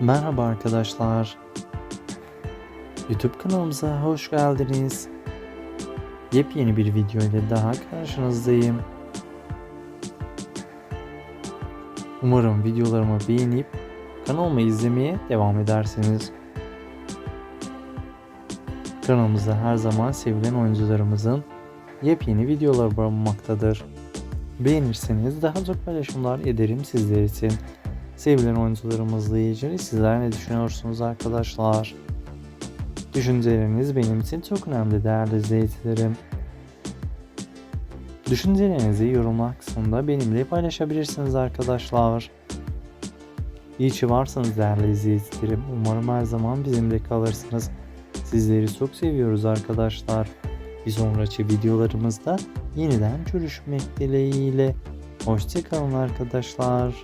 Merhaba arkadaşlar. YouTube kanalımıza hoş geldiniz. Yepyeni bir video ile daha karşınızdayım. Umarım videolarımı beğenip kanalımı izlemeye devam edersiniz. Kanalımızda her zaman sevilen oyuncularımızın yepyeni videoları bulunmaktadır. Beğenirseniz daha çok paylaşımlar ederim sizler için. Sevilen oyuncularımızla ilgili sizler ne düşünüyorsunuz arkadaşlar? Düşünceleriniz benim için çok önemli değerli izleyicilerim. Düşüncelerinizi yorumlar kısmında benimle paylaşabilirsiniz arkadaşlar. İyi ki varsınız değerli izleyicilerim. Umarım her zaman bizimle kalırsınız. Sizleri çok seviyoruz arkadaşlar. Bir sonraki videolarımızda yeniden görüşmek dileğiyle. Hoşçakalın arkadaşlar.